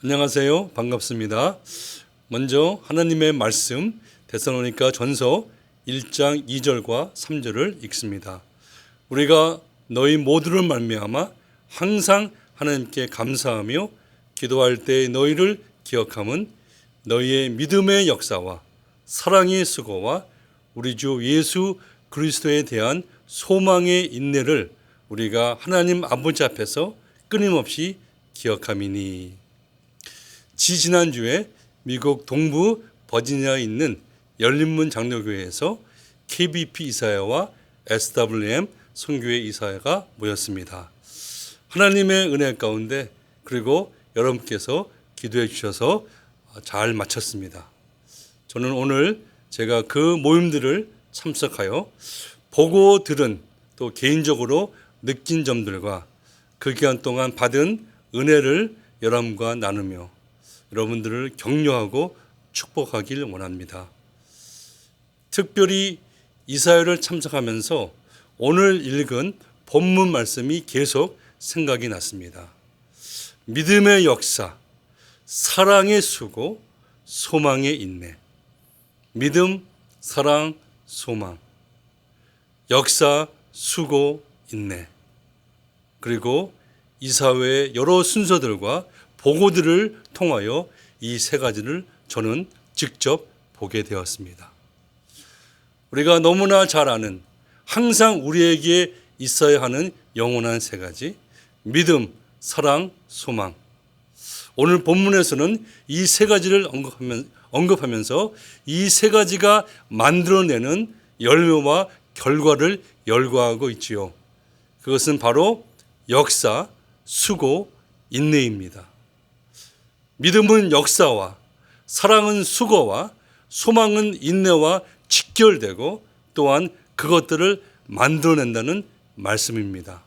안녕하세요. 반갑습니다. 먼저 하나님의 말씀 데살로니가 전서 1장 2절과 3절을 읽습니다. 우리가 너희 모두를 말미암아 항상 하나님께 감사하며 기도할 때 너희를 기억함은 너희의 믿음의 역사와 사랑의 수고와 우리 주 예수 그리스도에 대한 소망의 인내를 우리가 하나님 아버지 앞에서 끊임없이 기억함이니 지지난주에 미국 동부 버지니아에 있는 열린문 장로교회에서 KBP 이사야와 SWM 선교회 이사야가 모였습니다. 하나님의 은혜 가운데 그리고 여러분께서 기도해 주셔서 잘 마쳤습니다. 저는 오늘 제가 그 모임들을 참석하여 보고 들은 또 개인적으로 느낀 점들과 그 기간 동안 받은 은혜를 여러분과 나누며 여러분들을 격려하고 축복하길 원합니다. 특별히 이사회를 참석하면서 오늘 읽은 본문 말씀이 계속 생각이 났습니다. 믿음의 역사, 사랑의 수고, 소망의 인내. 믿음, 사랑, 소망. 역사, 수고, 인내. 그리고 이사회의 여러 순서들과 보고들을 통하여 이 세 가지를 저는 직접 보게 되었습니다. 우리가 너무나 잘 아는 항상 우리에게 있어야 하는 영원한 세 가지 믿음, 사랑, 소망. 오늘 본문에서는 이 세 가지를 언급하면 서 이 세 가지가 만들어내는 열매와 결과를 열거하고 있지요. 그것은 바로 역사, 수고, 인내입니다. 믿음은 역사와 사랑은 수고와 소망은 인내와 직결되고 또한 그것들을 만들어낸다는 말씀입니다.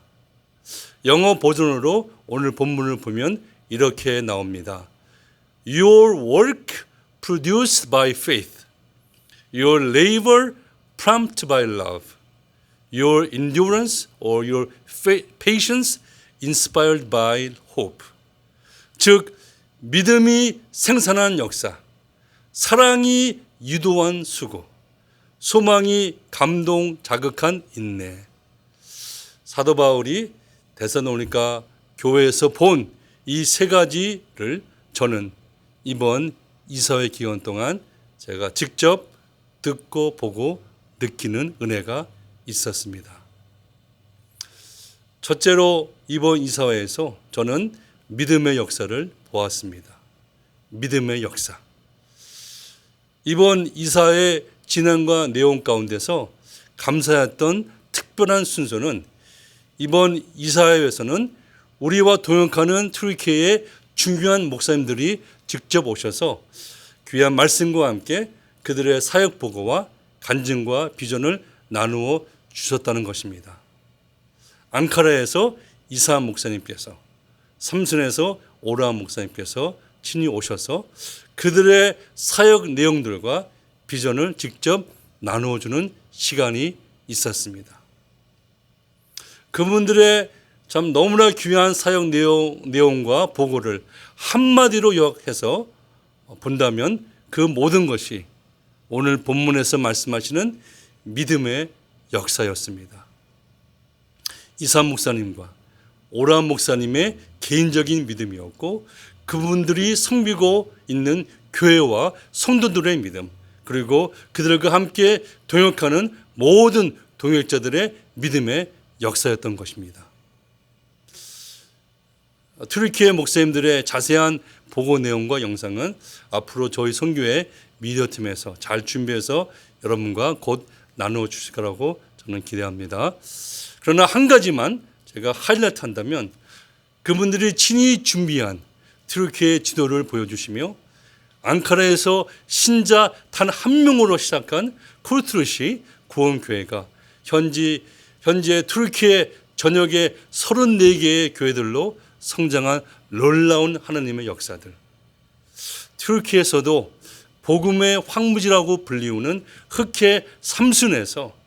영어 버전으로 오늘 본문을 보면 이렇게 나옵니다. Your work produced by faith, your labor prompted by love, your endurance or your patience inspired by hope. 즉 믿음이 생산한 역사, 사랑이 유도한 수고, 소망이 감동 자극한 인내. 사도 바울이 데살로니가 교회에서 본 이 세 가지를 저는 이번 이사회 기간 동안 제가 직접 듣고 보고 느끼는 은혜가 있었습니다. 첫째로 이번 이사회에서 저는 믿음의 역사를 보았습니다. 믿음의 역사. 이번 이사의 진행과 내용 가운데서 감사했던 특별한 순서는 이번 이사회에서는 우리와 동역하는 트리키의 중요한 목사님들이 직접 오셔서 귀한 말씀과 함께 그들의 사역 보고와 간증과 비전을 나누어 주셨다는 것입니다. 앙카라에서 이사 목사님께서 삼순에서 오라 목사님께서 친히 오셔서 그들의 사역 내용들과 비전을 직접 나누어주는 시간이 있었습니다. 그분들의 참 너무나 귀한 사역 내용, 내용과 보고를 한마디로 요약해서 본다면 그 모든 것이 오늘 본문에서 말씀하시는 믿음의 역사였습니다. 이사 목사님과 오라 목사님의 개인적인 믿음이었고 그분들이 섬기고 있는 교회와 성도들의 믿음 그리고 그들과 함께 동역하는 모든 동역자들의 믿음의 역사였던 것입니다. 트리키의 목사님들의 자세한 보고 내용과 영상은 앞으로 저희 선교회 미디어팀에서 잘 준비해서 여러분과 곧 나누어 주실 거라고 저는 기대합니다. 그러나 한 가지만 제가 하이라이트 한다면 그분들이 친히 준비한 트루키의 지도를 보여주시며 앙카라에서 신자 단 한 명으로 시작한 쿠르트르시 구원교회가 현지 현재 투르키의 전역의 34개의 교회들로 성장한 놀라운 하나님의 역사들. 투르키에서도 복음의 황무지라고 불리우는 흑해 삼순에서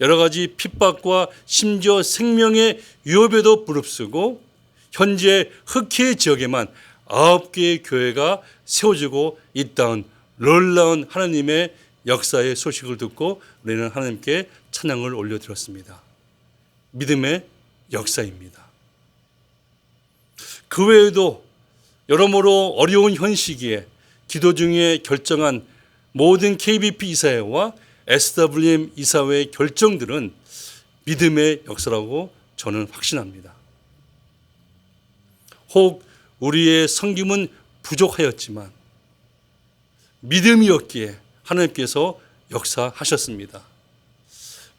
여러 가지 핍박과 심지어 생명의 위협에도 무릅쓰고 현재 흑해 지역에만 아홉 개의 교회가 세워지고 있다는 놀라운 하나님의 역사의 소식을 듣고 우리는 하나님께 찬양을 올려드렸습니다. 믿음의 역사입니다. 그 외에도 여러모로 어려운 현 시기에 기도 중에 결정한 모든 KBP 이사회와 SWM 이사회의 결정들은 믿음의 역사라고 저는 확신합니다. 혹 우리의 성김은 부족하였지만 믿음이었기에 하나님께서 역사하셨습니다.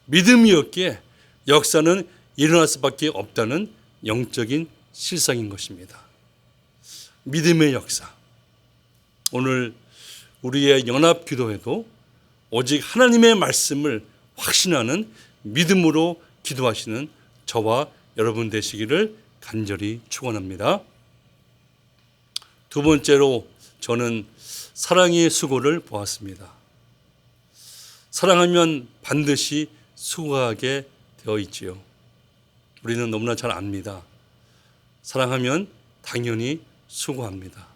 믿음이었기에 역사는 일어날 수밖에 없다는 영적인 실상인 것입니다. 믿음의 역사. 오늘 우리의 연합 기도에도 오직 하나님의 말씀을 확신하는 믿음으로 기도하시는 저와 여러분 되시기를 간절히 축원합니다. 두 번째로 저는 사랑의 수고를 보았습니다. 사랑하면 반드시 수고하게 되어 있지요. 우리는 너무나 잘 압니다. 사랑하면 당연히 수고합니다.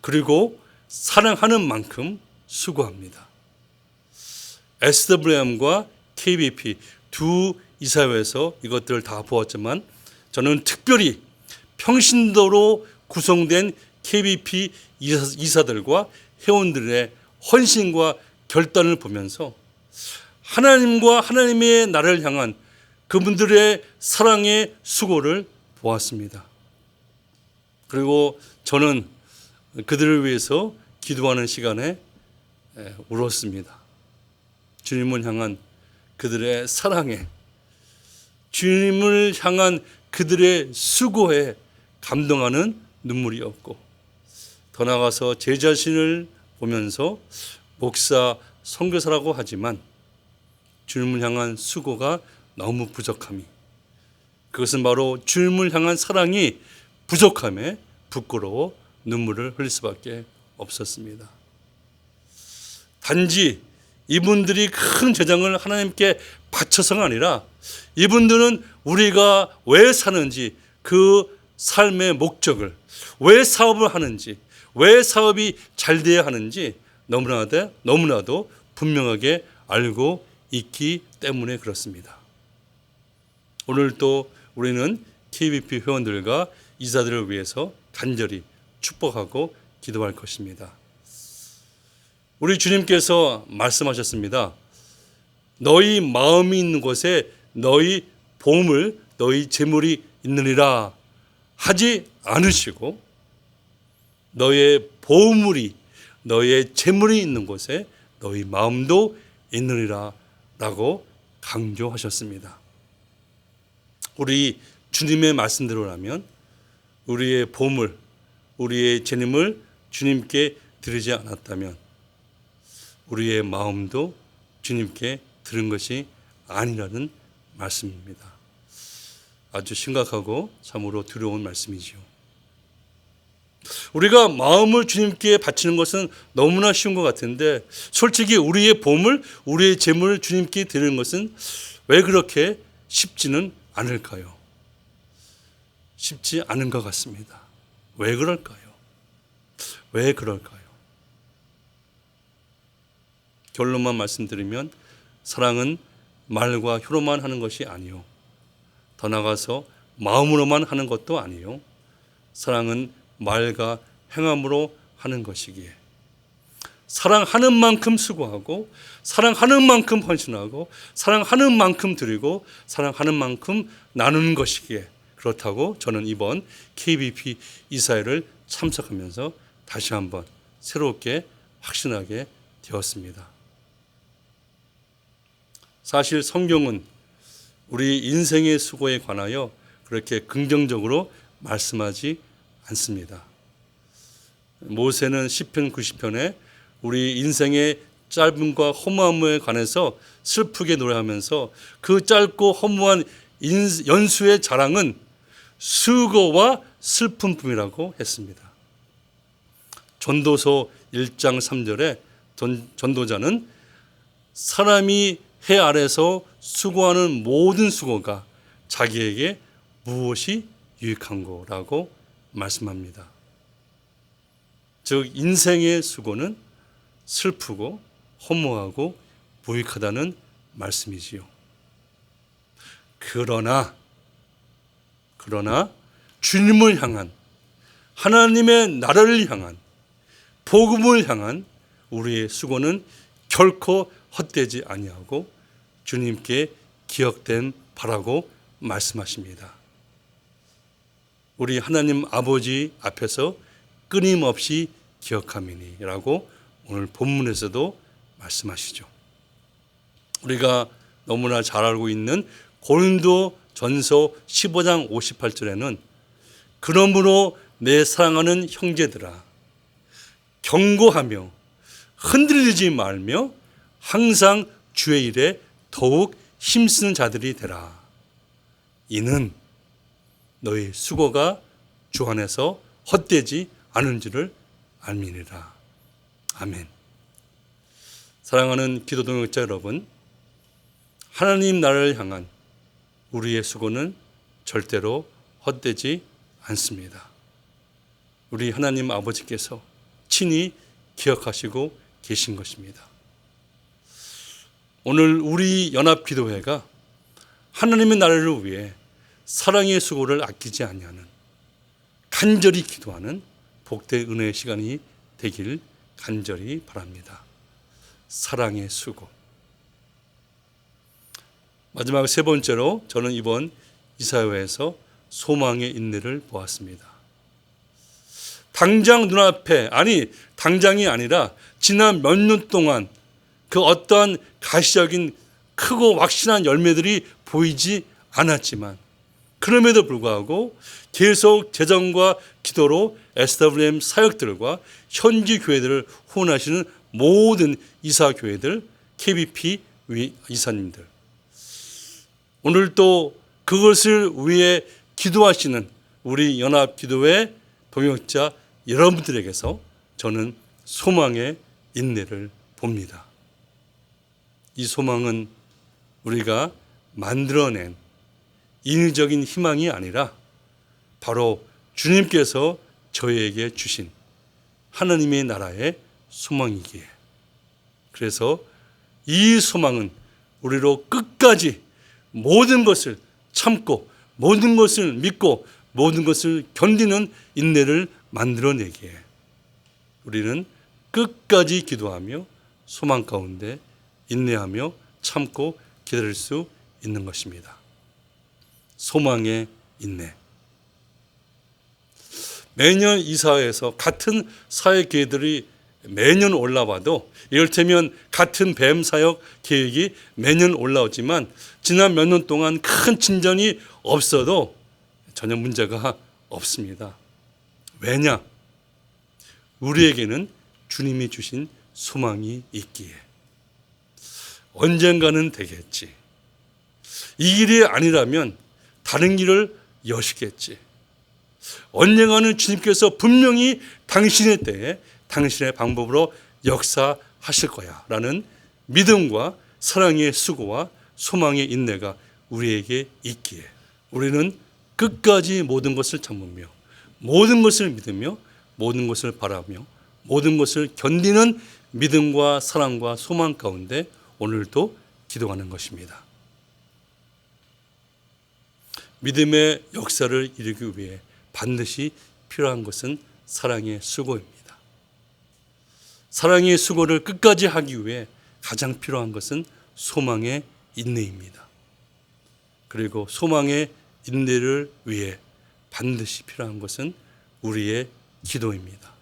그리고 사랑하는 만큼 수고합니다. SWM과 KBP 두 이사회에서 이것들을 다 보았지만 저는 특별히 평신도로 구성된 KBP 이사들과 회원들의 헌신과 결단을 보면서 하나님과 하나님의 나를 향한 그분들의 사랑의 수고를 보았습니다. 그리고 저는 그들을 위해서 기도하는 시간에 울었습니다. 주님을 향한 그들의 사랑에 주님을 향한 그들의 수고에 감동하는 눈물이었고 더 나아가서 제 자신을 보면서 목사 선교사라고 하지만 주님을 향한 수고가 너무 부족함이 그것은 바로 주님을 향한 사랑이 부족함에 부끄러워 눈물을 흘릴 수밖에 없었습니다. 단지 이분들이 큰 재정을 하나님께 바쳐서가 아니라 이분들은 우리가 왜 사는지 그 삶의 목적을 왜 사업을 하는지 왜 사업이 잘 돼야 하는지 너무나도 너무나도 분명하게 알고 있기 때문에 그렇습니다. 오늘 또 우리는 KBP 회원들과 이사들을 위해서 간절히 축복하고 기도할 것입니다. 우리 주님께서 말씀하셨습니다. 너희 마음이 있는 곳에 너희 보물, 너희 재물이 있느니라 하지 않으시고 너의 보물이 너의 재물이 있는 곳에 너희 마음도 있느니라 라고 강조하셨습니다. 우리 주님의 말씀대로라면 우리의 보물, 우리의 재능을 주님께 드리지 않았다면 우리의 마음도 주님께 들은 것이 아니라는 말씀입니다. 아주 심각하고 참으로 두려운 말씀이지요. 우리가 마음을 주님께 바치는 것은 너무나 쉬운 것 같은데 솔직히 우리의 보물, 우리의 재물을 주님께 드리는 것은 왜 그렇게 쉽지는 않을까요? 쉽지 않은 것 같습니다. 왜 그럴까요? 왜 그럴까요? 결론만 말씀드리면 사랑은 말과 혀로만 하는 것이 아니요. 더 나가서 마음으로만 하는 것도 아니요. 사랑은 말과 행함으로 하는 것이기에 사랑하는 만큼 수고하고 사랑하는 만큼 헌신하고 사랑하는 만큼 드리고 사랑하는 만큼 나누는 것이기에 그렇다고 저는 이번 KBP 이사회를 참석하면서 다시 한번 새롭게 확신하게 되었습니다. 사실 성경은 우리 인생의 수고에 관하여 그렇게 긍정적으로 말씀하지 않습니다. 모세는 시편 90편에 우리 인생의 짧음과 허무함에 관해서 슬프게 노래하면서 그 짧고 허무한 연수의 자랑은 수고와 슬픔뿐이라고 했습니다. 전도서 1장 3절에 전도자는 사람이 해 아래서 수고하는 모든 수고가 자기에게 무엇이 유익한 거라고 말씀합니다. 즉 인생의 수고는 슬프고 허무하고 무익하다는 말씀이지요. 그러나 그러나 주님을 향한 하나님의 나라를 향한 복음을 향한 우리의 수고는 결코 헛되지 아니하고 주님께 기억된 바라고 말씀하십니다. 우리 하나님 아버지 앞에서 끊임없이 기억함이니라고 오늘 본문에서도 말씀하시죠. 우리가 너무나 잘 알고 있는 고린도 전서 15장 58절에는 그러므로 내 사랑하는 형제들아 경고하며 흔들리지 말며 항상 주의 일에 더욱 힘쓰는 자들이 되라. 이는 너희 수고가 주 안에서 헛되지 않은 줄을 알미니라. 아멘. 사랑하는 기도 동역자 여러분, 하나님 나라를 향한 우리의 수고는 절대로 헛되지 않습니다. 우리 하나님 아버지께서 친히 기억하시고 계신 것입니다. 오늘 우리 연합기도회가 하나님의 나라를 위해 사랑의 수고를 아끼지 아니하는 간절히 기도하는 복된 은혜의 시간이 되길 간절히 바랍니다. 사랑의 수고. 마지막 세 번째로 저는 이번 이사회에서 소망의 인내를 보았습니다. 당장 눈앞에 아니 당장이 아니라 지난 몇 년 동안 그 어떠한 가시적인 크고 확실한 열매들이 보이지 않았지만 그럼에도 불구하고 계속 재정과 기도로 SWM 사역들과 현지 교회들을 후원하시는 모든 이사 교회들, KBP 이사님들 오늘 또 그것을 위해 기도하시는 우리 연합 기도회 동역자 여러분들에게서 저는 소망의 인내를 봅니다. 이 소망은 우리가 만들어낸 인위적인 희망이 아니라 바로 주님께서 저희에게 주신 하나님의 나라의 소망이기에. 그래서 이 소망은 우리로 끝까지 모든 것을 참고 모든 것을 믿고 모든 것을 견디는 인내를 만들어내기에 우리는 끝까지 기도하며 소망 가운데 인내하며 참고 기다릴 수 있는 것입니다. 소망의 인내. 매년 이사회에서 같은 사회 계획들이 매년 올라와도 이를테면 같은 뱀 사역 계획이 매년 올라오지만 지난 몇 년 동안 큰 진전이 없어도 전혀 문제가 없습니다. 왜냐? 우리에게는 주님이 주신 소망이 있기에 언젠가는 되겠지. 이 길이 아니라면 다른 길을 여시겠지. 언젠가는 주님께서 분명히 당신의 때에 당신의 방법으로 역사하실 거야. 라는 믿음과 사랑의 수고와 소망의 인내가 우리에게 있기에 우리는 끝까지 모든 것을 참으며 모든 것을 믿으며 모든 것을 바라며 모든 것을 견디는 믿음과 사랑과 소망 가운데 오늘도 기도하는 것입니다. 믿음의 역사를 이루기 위해 반드시 필요한 것은 사랑의 수고입니다. 사랑의 수고를 끝까지 하기 위해 가장 필요한 것은 소망의 인내입니다. 그리고 소망의 인내를 위해 반드시 필요한 것은 우리의 기도입니다.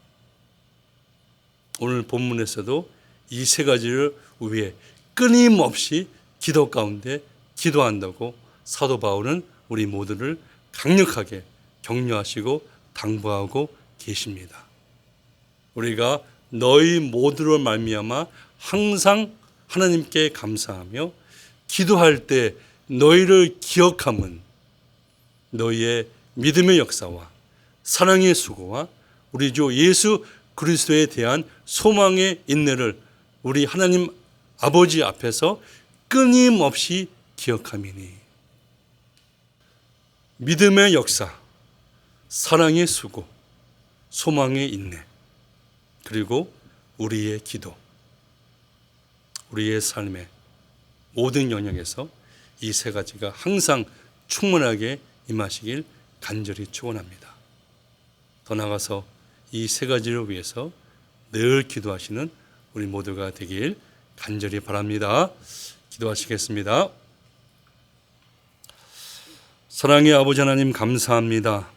오늘 본문에서도 이 세 가지를 위해 끊임없이 기도 가운데 기도한다고 사도 바울은 우리 모두를 강력하게 격려하시고 당부하고 계십니다. 우리가 너희 모두로 말미암아 항상 하나님께 감사하며 기도할 때 너희를 기억함은 너희의 믿음의 역사와 사랑의 수고와 우리 주 예수 그리스도에 대한 소망의 인내를 우리 하나님 아버지 앞에서 끊임없이 기억함이니 믿음의 역사, 사랑의 수고, 소망의 인내 그리고 우리의 기도, 우리의 삶의 모든 영역에서 이 세 가지가 항상 충만하게 임하시길 간절히 축원합니다. 더 나아가서 이 세 가지를 위해서 늘 기도하시는 우리 모두가 되길 간절히 바랍니다. 기도하시겠습니다. 사랑의 아버지 하나님 감사합니다.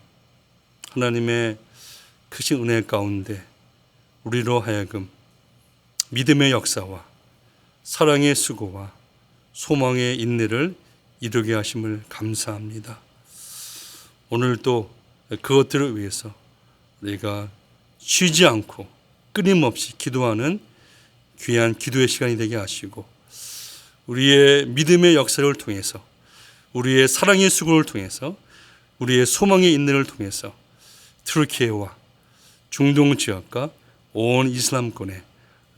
하나님의 크신 은혜 가운데 우리로 하여금 믿음의 역사와 사랑의 수고와 소망의 인내를 이루게 하심을 감사합니다. 오늘 또 그것들을 위해서 우리가 쉬지 않고 끊임없이 기도하는 귀한 기도의 시간이 되게 하시고 우리의 믿음의 역사를 통해서 우리의 사랑의 수고를 통해서 우리의 소망의 인내를 통해서 트르키예와 중동 지역과 온 이슬람권에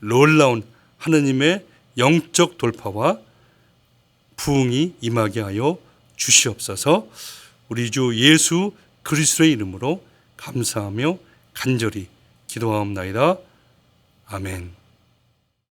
놀라운 하느님의 영적 돌파와 부흥이 임하게 하여 주시옵소서. 우리 주 예수 그리스도의 이름으로 감사하며 간절히 기도하옵나이다. 아멘.